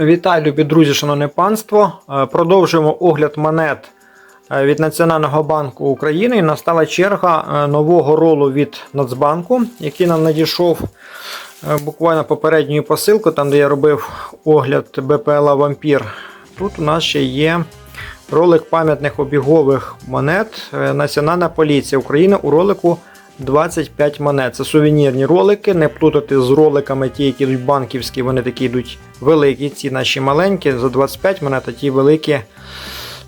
Вітаю, любі друзі, шановне панство. Е, Продовжуємо огляд монет е, від Національного банку України. І настала черга е, нового ролу від Нацбанку, який нам надійшов буквально попередньою посилкою, там де я робив огляд БПЛА Вампір. Тут у нас ще є ролик пам'ятних обігових монет Національна поліція України у ролику 25 монет. Це сувенірні ролики, не плутати з роликами, ті, які йдуть банківські, вони такі йдуть великі, ці наші маленькі, за 25 монет, а ті великі,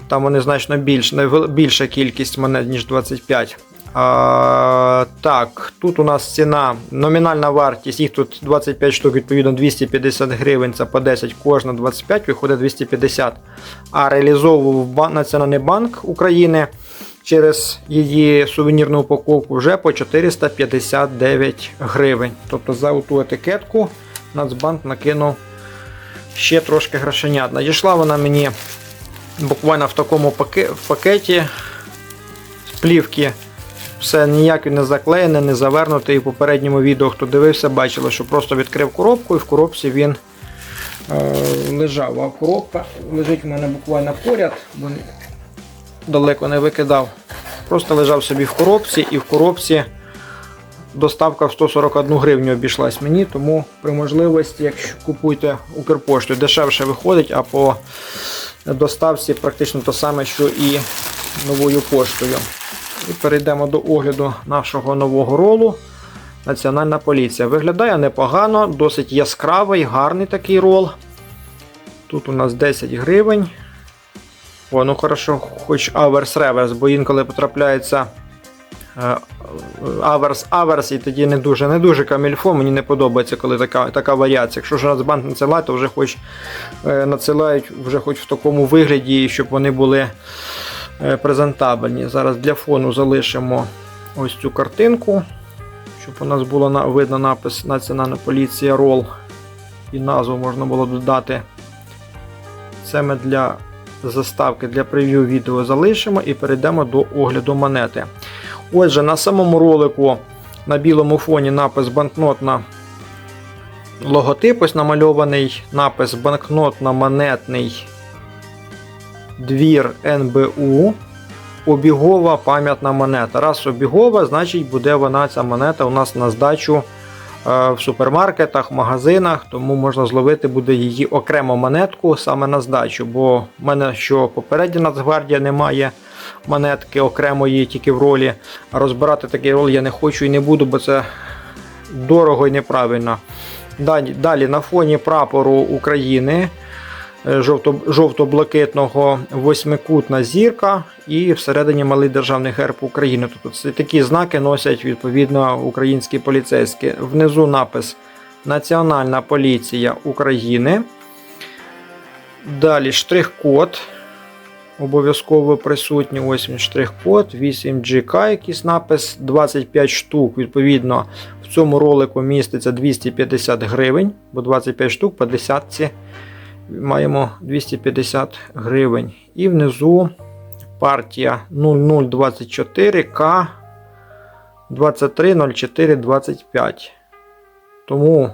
там вони значно більш, більша кількість монет, ніж 25. А, так, тут у нас ціна, номінальна вартість, їх тут 25 штук, відповідно 250 гривень, це по 10, кожна 25, виходить 250. А реалізовував бан- Національний банк України через її сувенірну упаковку вже по 459 гривень. Тобто за ту етикетку Нацбанк накинув ще трошки грошенят. Надійшла вона мені буквально в такому пакеті з плівки. Все ніяк не заклеєне, не завернуте. І в попередньому відео, хто дивився, бачили, що просто відкрив коробку і в коробці він е, лежав. А коробка лежить у мене буквально поряд, бо далеко не викидав. Просто лежав собі в коробці і в коробці доставка в 141 гривню обійшлась мені, тому при можливості, якщо купуєте Укрпошту, дешевше виходить, а по доставці практично те саме, що і новою поштою. І перейдемо до огляду нашого нового ролу. Національна поліція. Виглядає непогано, досить яскравий, гарний такий рол. Тут у нас 10 гривень. О, ну хорошо, хоч аверс реверс, бо інколи потрапляється е, аверс аверс, і тоді не дуже не дуже камільфо. Мені не подобається, коли така така варіація. Якщо ж Нацбанк надсилає, то вже хоч е, надсилають вже хоч в такому вигляді, щоб вони були е, презентабельні. Зараз для фону залишимо ось цю картинку, щоб у нас було видно напис Національна поліція рол і назву можна було додати. Це для заставки для прев'ю відео залишимо і перейдемо до огляду монети. Отже, на самому ролику на білому фоні напис банкнотна логотип, ось намальований напис банкнотно-монетний двір НБУ. Обігова пам'ятна монета. Раз обігова, значить буде вона ця монета у нас на здачу в супермаркетах, магазинах, тому можна зловити буде її окремо монетку саме на здачу. Бо в мене що попередня Нацгвардія немає монетки окремої тільки в ролі. А розбирати такий рол я не хочу і не буду, бо це дорого і неправильно. Далі, на фоні прапору України е, жовто-блакитного восьмикутна зірка і всередині малий державний герб України. Тобто такі знаки носять відповідно українські поліцейські. Внизу напис Національна поліція України. Далі штрих-код. Обов'язково присутній. Ось він штрих-код, 8GK, якийсь напис, 25 штук. Відповідно, в цьому ролику міститься 250 гривень, бо 25 штук по десятці маємо 250 гривень. І внизу партія 0024К 230425. Тому,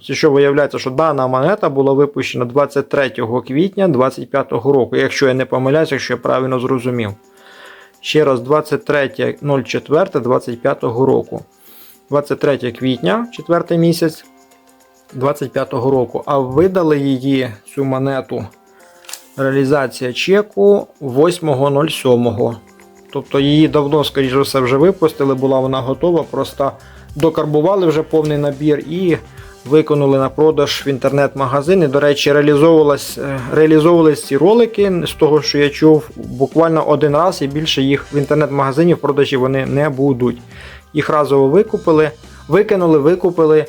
що виявляється, що дана монета була випущена 23 квітня 2025 року. Якщо я не помиляюся, якщо я правильно зрозумів. Ще раз, 23.04.25 року. 23 квітня, 4 місяць 25 року. А видали її цю монету реалізація чеку 8.07. Тобто її давно, скоріш за все, вже випустили, була вона готова, просто докарбували вже повний набір і виконали на продаж в інтернет-магазин. І, до речі, е, реалізовувались ці ролики з того, що я чув, буквально один раз і більше їх в інтернет-магазині в продажі вони не будуть. Їх разово викупили, викинули, викупили.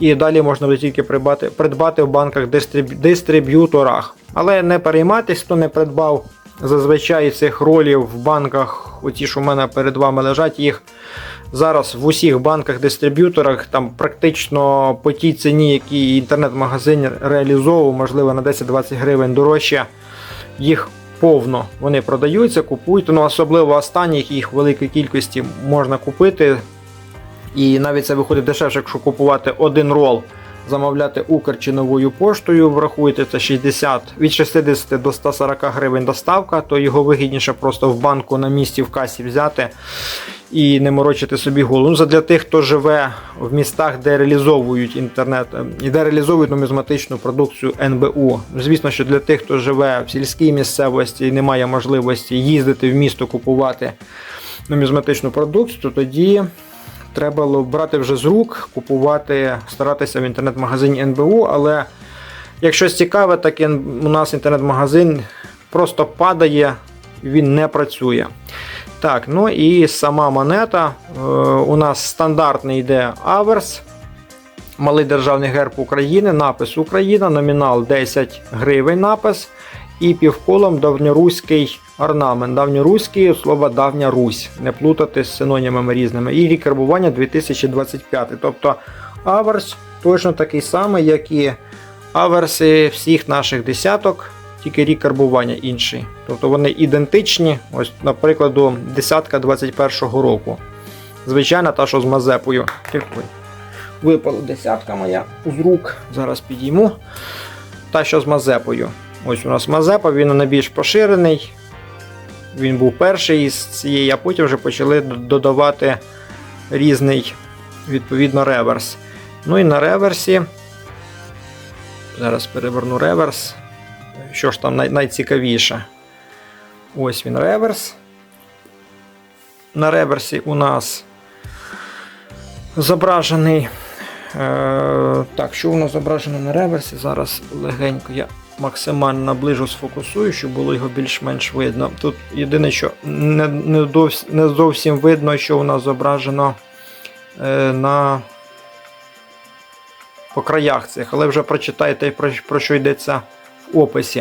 І далі можна буде тільки придбати, придбати в банках дистриб'юторах. Але не переймайтесь, хто не придбав зазвичай цих ролів в банках, оті, що в мене перед вами лежать, їх зараз в усіх банках-дистриб'юторах там практично по тій ціні, які інтернет-магазин реалізовував, можливо, на 10-20 гривень дорожче. Їх повно вони продаються, купуйте. Ну, особливо останніх їх великій кількості можна купити. І навіть це виходить дешевше, якщо купувати один рол замовляти Укр чи новою поштою, врахуйте це 60, від 60 до 140 гривень доставка, то його вигідніше просто в банку на місці в касі взяти і не морочити собі голову. Ну, для тих, хто живе в містах, де реалізовують інтернет е, і де реалізовують нумізматичну продукцію НБУ. Звісно, що для тих, хто живе в сільській місцевості і не має можливості їздити в місто купувати нумізматичну продукцію, то тоді треба було брати вже з рук, купувати, старатися в інтернет-магазині НБУ. Але якщо цікаве, так і у нас інтернет-магазин просто падає, він не працює. Так, ну і сама монета. Е, у нас стандартний йде аверс. Малий державний герб України, напис Україна, номінал 10 гривень напис. І півколом давньоруський орнамент. Давньоруський слово давня Русь. Не плутати з синонімами різними. І рік карбування 2025. Тобто аверс точно такий самий, як і аверси всіх наших десяток, тільки рік карбування інший. Тобто вони ідентичні. Ось, наприклад, десятка 21-го року. Звичайно, та, що з Мазепою. Випала десятка моя з рук. Зараз підійму. Та, що з Мазепою. Ось у нас Мазепа, він найбільш поширений. Він був перший із цієї, а потім вже почали додавати різний, відповідно, реверс. Ну і на реверсі. Зараз переверну реверс. Що ж там най- найцікавіше? Ось він реверс. На реверсі у нас зображений. Е, так, що у нас зображено на реверсі? Зараз легенько я максимально наближу сфокусую, щоб було його більш-менш видно. Тут єдине, що не, не зовсім видно, що у нас зображено е, на по краях цих, але вже прочитайте, про, про що йдеться в описі.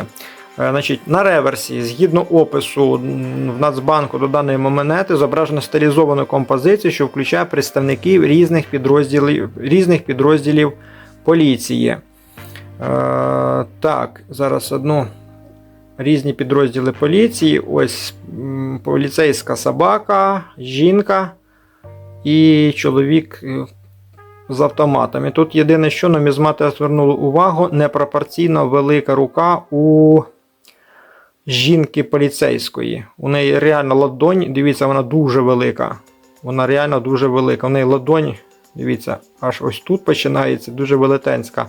Е, Значить, на реверсі, згідно опису в Нацбанку до даної монети, зображено стилізовану композицію, що включає представників різних підрозділів, різних підрозділів поліції. Е, так, зараз одну. Різні підрозділи поліції. Ось поліцейська собака, жінка і чоловік е, з автоматами. Тут єдине, що нумізмати звернули увагу, непропорційно велика рука у жінки поліцейської. У неї реально ладонь, дивіться, вона дуже велика. Вона реально дуже велика. У неї ладонь, дивіться, аж ось тут починається, дуже велетенська.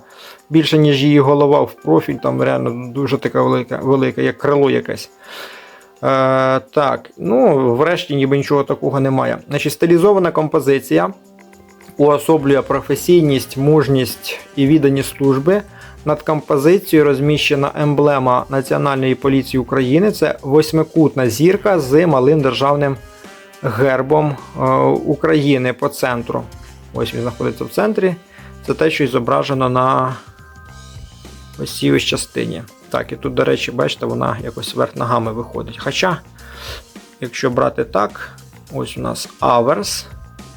Більше, ніж її голова в профіль, там реально дуже така велика, велика як крило якесь. Е, так, ну, врешті ніби нічого такого немає. Значить, стилізована композиція уособлює професійність, мужність і відданість служби. Над композицією розміщена емблема Національної поліції України. Це восьмикутна зірка з малим державним гербом е, України по центру. Ось він знаходиться в центрі. Це те, що і зображено на ось цій ось частині. Так, і тут, до речі, бачите, вона якось вверх ногами виходить. Хоча, якщо брати так, ось у нас аверс,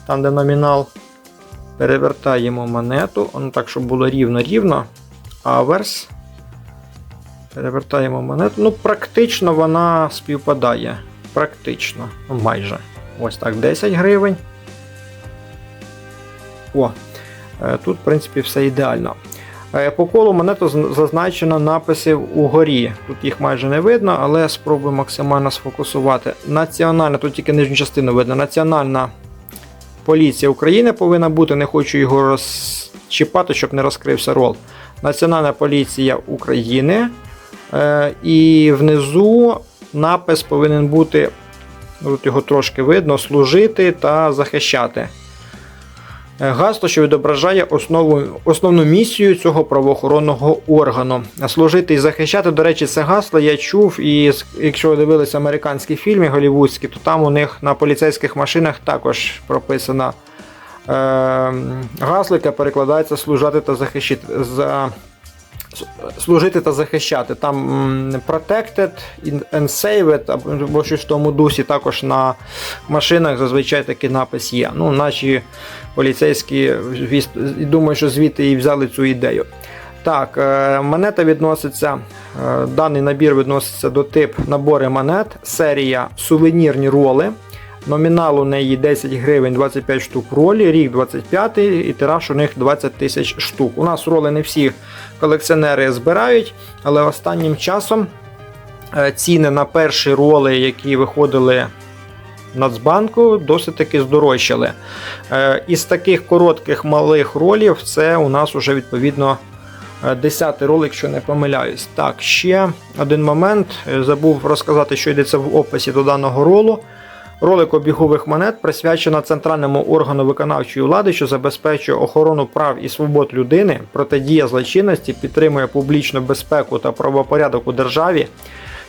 там де номінал. Перевертаємо монету, ну так, щоб було рівно-рівно. Аверс. Перевертаємо монету. Ну, практично вона співпадає. Практично, майже. Ось так, 10 гривень. О, е, тут, в принципі, все ідеально. Е, По колу монету зазначено написи угорі. Тут їх майже не видно, але спробую максимально сфокусувати. Національна, тут тільки нижню частину видно. Національна поліція України повинна бути. Не хочу його розчіпати, щоб не розкрився рол. Національна поліція України. Е, і внизу напис повинен бути, тут його трошки видно, служити та захищати. Е, Гасло, що відображає основу, основну місію цього правоохоронного органу. Служити і захищати, до речі, це гасло я чув, і якщо ви дивилися американські фільми голівудські, то там у них на поліцейських машинах також прописано е, гасло, яке перекладається служати та захищати. За, служити та захищати. Там protected and saved, або щось в тому дусі, також на машинах зазвичай такий напис є. Ну, наші поліцейські думаю, що звідти і взяли цю ідею. Так, е, монета відноситься, е, даний набір відноситься до тип набори монет, серія сувенірні роли. Номінал у неї 10 гривень 25 штук ролі, рік 25 і тираж у них 20 тисяч штук. У нас роли не всі колекціонери збирають, але останнім часом е, ціни на перші роли, які виходили Нацбанку, досить таки здорожчали. Е, Із таких коротких малих ролів це у нас уже відповідно. е, Десятий ролик, якщо не помиляюсь. Так, ще один момент. Е, Забув розказати, що йдеться в описі до даного ролу. Ролик обігових монет присвячено центральному органу виконавчої влади, що забезпечує охорону прав і свобод людини, протидія злочинності, підтримує публічну безпеку та правопорядок у державі.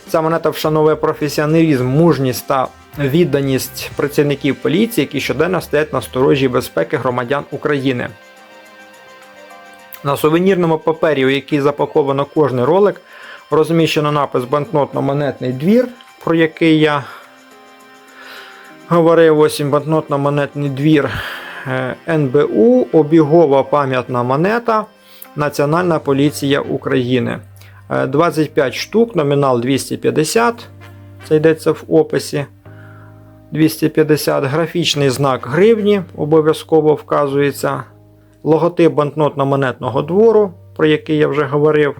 Ця монета вшановує професіоналізм, мужність та відданість працівників поліції, які щоденно стоять на сторожі безпеки громадян України. На сувенірному папері, у який запаковано кожний ролик, розміщено напис банкнотно-монетний двір, про який я говорив ось банкнотно-монетний двір е, НБУ, обігова пам'ятна монета, Національна поліція України. Е, 25 штук, номінал 250. Це йдеться в описі. 250 графічний знак гривні обов'язково вказується. Логотип банкнотно-монетного двору, про який я вже говорив.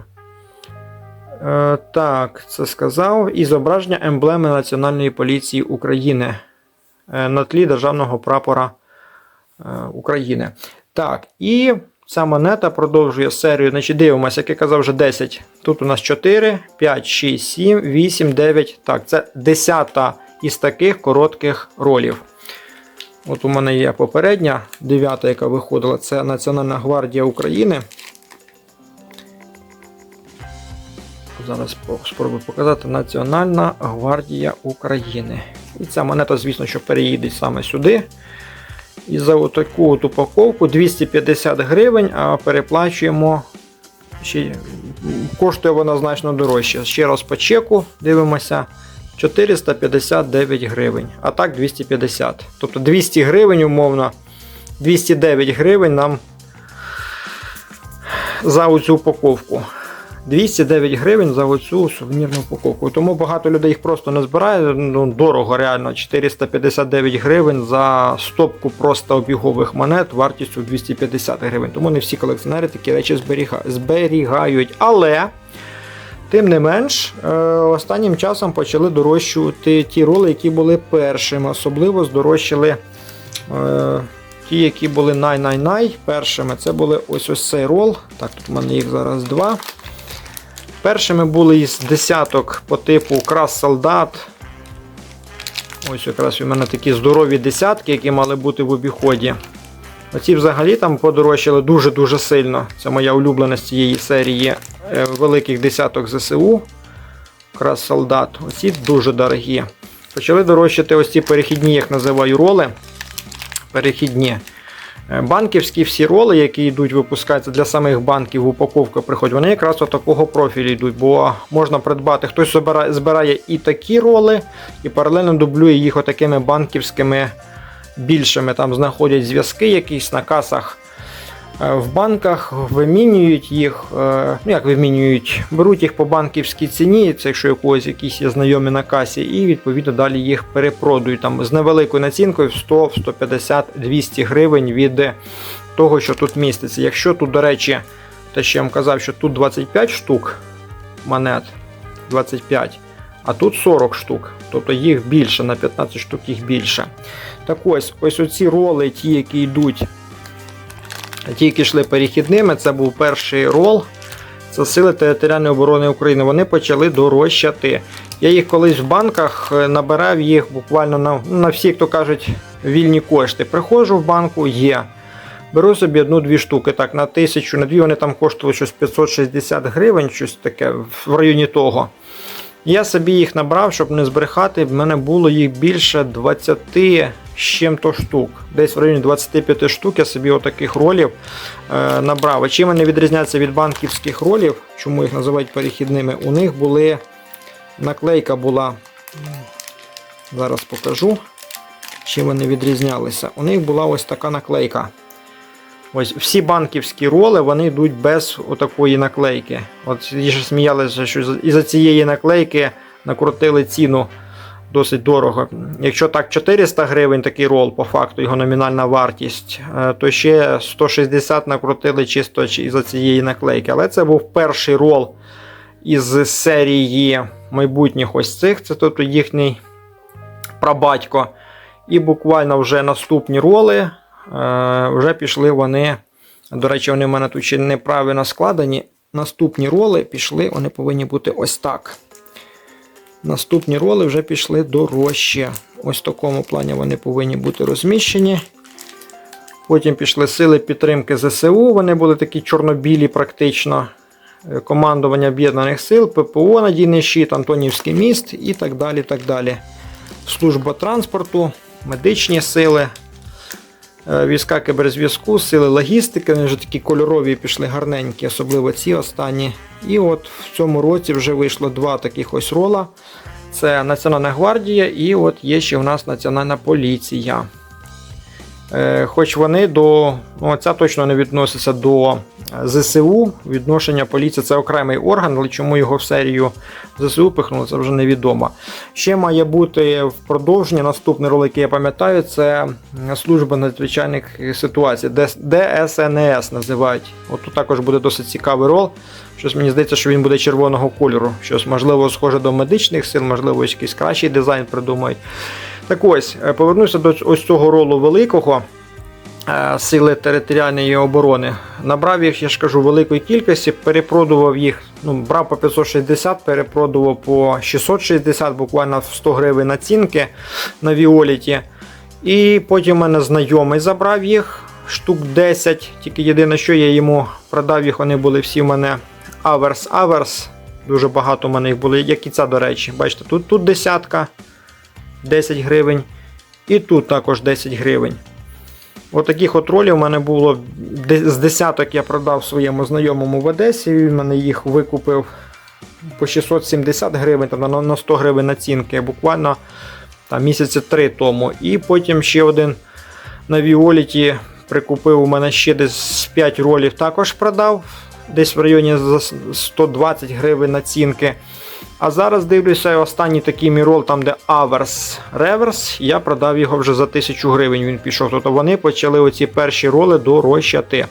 Е, так, це сказав. І зображення емблеми Національної поліції України е, на тлі державного прапора е, України. Так, і ця монета продовжує серію. Значить, дивимося, як я казав, вже 10. Тут у нас 4, 5, 6, 7, 8, 9. Так, це 10 із таких коротких ролів. От у мене є попередня, дев'ята, яка виходила, це Національна гвардія України. Зараз спробую показати Національна гвардія України. І ця монета, звісно, що переїде саме сюди. І за отаку от упаковку 250 гривень, а переплачуємо. Ще, коштує вона значно дорожче. Ще раз по чеку дивимося. 459 гривень, а так 250. Тобто 200 гривень, умовно, 209 гривень нам за оцю упаковку. 209 гривень за оцю сувенірну упаковку. Тому багато людей їх просто не збирає. Ну, дорого, реально. 459 гривень за стопку просто обігових монет вартістю 250 гривень. Тому не всі колекціонери такі речі зберігають. Але. Тим не менш, е, останнім часом почали дорощувати ті роли, які були першими. Особливо здорожчали е, ті, які були най-най-най першими. Це були ось ось цей рол. Так, тут у мене їх зараз два. Першими були із десяток по типу крас солдат. Ось якраз у мене такі здорові десятки, які мали бути в обіході. Оці взагалі там подорожчали дуже-дуже сильно. Це моя улюблена з цієї серії е, великих десяток ЗСУ. Якраз солдат. Оці дуже дорогі. Почали дорожчати ось ці перехідні, як називаю, роли. Перехідні. Е, Банківські всі роли, які йдуть, випускаються для самих банків, упаковка приходить, вони якраз от такого профілю йдуть, бо можна придбати, хтось збирає і такі роли, і паралельно дублює їх отакими банківськими більшими. Там знаходять зв'язки якісь на касах. Е, В банках вимінюють їх, е, ну як вимінюють, беруть їх по банківській ціні, це якщо якогось якісь є знайомі на касі, і відповідно далі їх перепродують там з невеликою націнкою в 100, 150, 200 гривень від того, що тут міститься. Якщо тут, до речі, те, що я вам казав, що тут 25 штук монет, 25, а тут 40 штук, тобто їх більше, на 15 штук їх більше. Так ось, ось оці роли, ті, які йдуть ті, які йшли перехідними, це був перший рол. Це Сили територіальної оборони України. Вони почали дорожчати. Я їх колись в банках е, набирав їх буквально на, на всі, як то кажуть, вільні кошти. Приходжу в банку, є. Беру собі одну-дві штуки. Так, на тисячу, на дві вони там коштували щось 560 гривень, щось таке в районі того. Я собі їх набрав, щоб не збрехати. В мене було їх більше 20 з чим-то штук. Десь в районі 25 штук я собі отаких ролів е, набрав. А чим вони відрізняються від банківських ролів, чому їх називають перехідними? У них були наклейка була. Зараз покажу, чим вони відрізнялися. У них була ось така наклейка. Ось всі банківські роли вони йдуть без отакої наклейки. От сміялися, що із-за цієї наклейки накрутили ціну досить дорого. Якщо так 400 гривень такий рол, по факту його номінальна вартість, е, то ще 160 накрутили чисто із-за цієї наклейки. Але це був перший рол із серії майбутніх ось цих, це тобто їхній прабатько. І буквально вже наступні роли е, вже пішли вони. До речі, вони в мене тут ще неправильно складені. Наступні роли пішли, вони повинні бути ось так. Наступні роли вже пішли дорожче. Ось в такому плані вони повинні бути розміщені. Потім пішли сили підтримки ЗСУ. Вони були такі чорно-білі, практично. Е, Командування Об'єднаних сил, ППО Надійний щит, Антонівський міст і так далі. так далі. Служба транспорту, медичні сили, війська кіберзв'язку, сили логістики. Вони вже такі кольорові пішли гарненькі, особливо ці останні. І от в цьому році вже вийшло два таких ось рола. Це Національна гвардія і от є ще у нас Національна поліція. Е, Хоч вони до. Ну, ця точно не відноситься до ЗСУ. Відношення поліції це окремий орган, але чому його в серію ЗСУ пихнули, це вже невідомо. Ще має бути в продовженні наступний ролик, який я пам'ятаю, це служба надзвичайних ситуацій, ДСНС називають. От тут також буде досить цікавий рол. Щось мені здається, що він буде червоного кольору. Щось можливо схоже до медичних сил, можливо, якийсь кращий дизайн придумають. Так ось, е, повернуся до ось цього ролу великого е, сили територіальної оборони. Набрав їх, я ж кажу, великої кількості, перепродував їх, ну, брав по 560, перепродував по 660, буквально 100 гривень націнки на Віоліті. І потім мене знайомий забрав їх штук 10. Тільки єдине, що я йому продав їх, вони були всі в мене аверс-аверс. Дуже багато у мене їх було, як і ця, до речі. Бачите, тут, тут десятка. 10 гривень. І тут також 10 гривень. Отаких от, от ролів у мене було з десяток я продав своєму знайомому в Одесі. Він мене їх викупив по 670 гривень, там на 100 гривень націнки, буквально там, місяці 3 тому. І потім ще один на Віоліті прикупив у мене ще десь 5 ролів, також продав. Десь в районі 120 гривень націнки. А зараз дивлюся, останній такий мірол, там де Аверс Реверс, я продав його вже за 1000 гривень. Він пішов. Тобто вони почали оці перші роли дорожчати.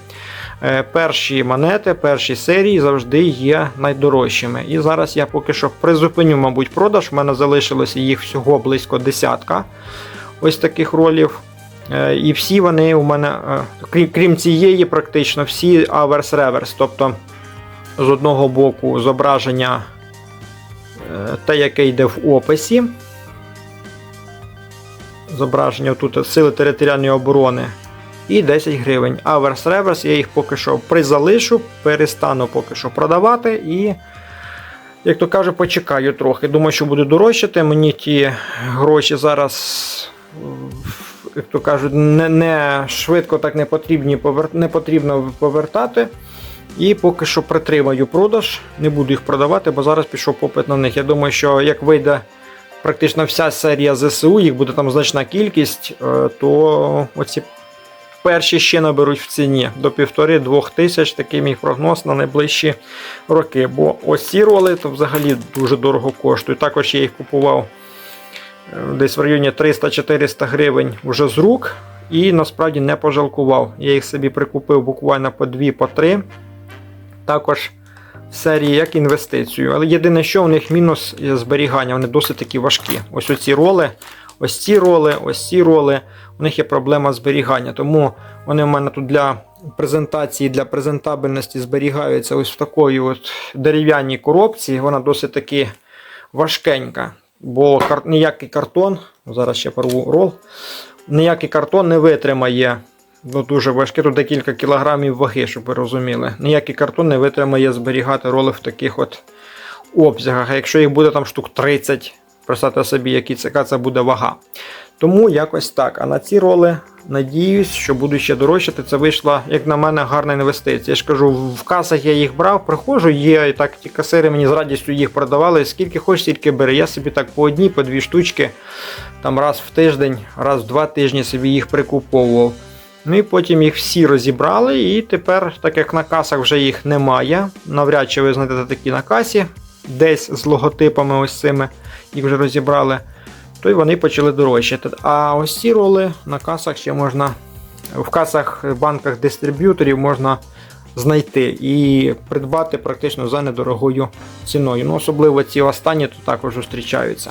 Е, перші монети, перші серії завжди є найдорожчими. І зараз я поки що призупиню, мабуть, продаж. У мене залишилося їх всього близько десятка ось таких ролів. Е, і всі вони у мене, е, крім, цієї, практично всі аверс реверс. Тобто з одного боку зображення те, яке йде в описі. Зображення тут Сили територіальної оборони. І 10 гривень. Аверс реверс, я їх поки що призалишу, перестану поки що продавати. І, як то кажу, почекаю трохи. Думаю, що буде дорожчати. Мені ті гроші зараз, як то кажуть, не не швидко так не потрібні, не потрібно повертати. І поки що притримаю продаж, не буду їх продавати, бо зараз пішов попит на них. Я думаю, що як вийде практично вся серія ЗСУ, їх буде там значна кількість, е, то оці перші ще наберуть в ціні до півтори-двох тисяч, такий мій прогноз на найближчі роки. Бо ось ці роли то взагалі дуже дорого коштують. Також я їх купував е, десь в районі 300-400 гривень вже з рук. І насправді не пожалкував. Я їх собі прикупив буквально по 2-3. По також в серії як інвестицію. Але єдине, що у них мінус зберігання, вони досить такі важкі. Ось оці роли, ось ці роли, ось ці роли. У них є проблема зберігання. Тому вони у мене тут для презентації, для презентабельності зберігаються ось в такої от дерев'яній коробці. Вона досить таки важкенька. Бо ніякий картон, зараз ще порву рол, ніякий картон не витримає ну, дуже важке, тут декілька кілограмів ваги, щоб ви розуміли. Ніякий картон не витримає зберігати роли в таких от обсягах. А якщо їх буде там штук 30, представте собі, які яка це буде вага. Тому якось так. А на ці роли, надіюсь, що буду ще дорожчати. Це вийшла, як на мене, гарна інвестиція. Я ж кажу, в касах я їх брав, приходжу, є і так ті касири мені з радістю їх продавали. Скільки хочеш, стільки бери. Я собі так по одній, по дві штучки, там раз в тиждень, раз в два тижні собі їх прикуповував. Ну і потім їх всі розібрали, і тепер, так як на касах вже їх немає, навряд чи ви знайдете такі на касі, десь з логотипами ось цими їх вже розібрали. то й вони почали дорожчати. А ось ці роли на касах ще можна, в касах банках дистриб'юторів можна знайти і придбати практично за недорогою ціною. Ну, особливо ці останні тут також зустрічаються.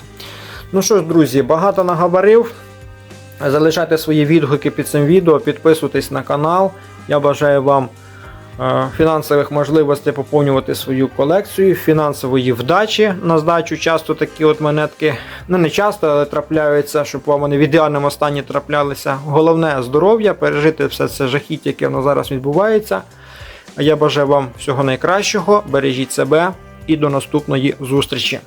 Ну що ж, друзі, багато наговорив. Залишайте свої відгуки під цим відео, підписуйтесь на канал. Я бажаю вам е, фінансових можливостей поповнювати свою колекцію, фінансової вдачі на здачу. Часто такі от монетки, ну не часто, але трапляються, щоб вам вони в ідеальному стані траплялися. Головне здоров'я, пережити все це жахіття, яке воно зараз відбувається. А я бажаю вам всього найкращого, бережіть себе і до наступної зустрічі.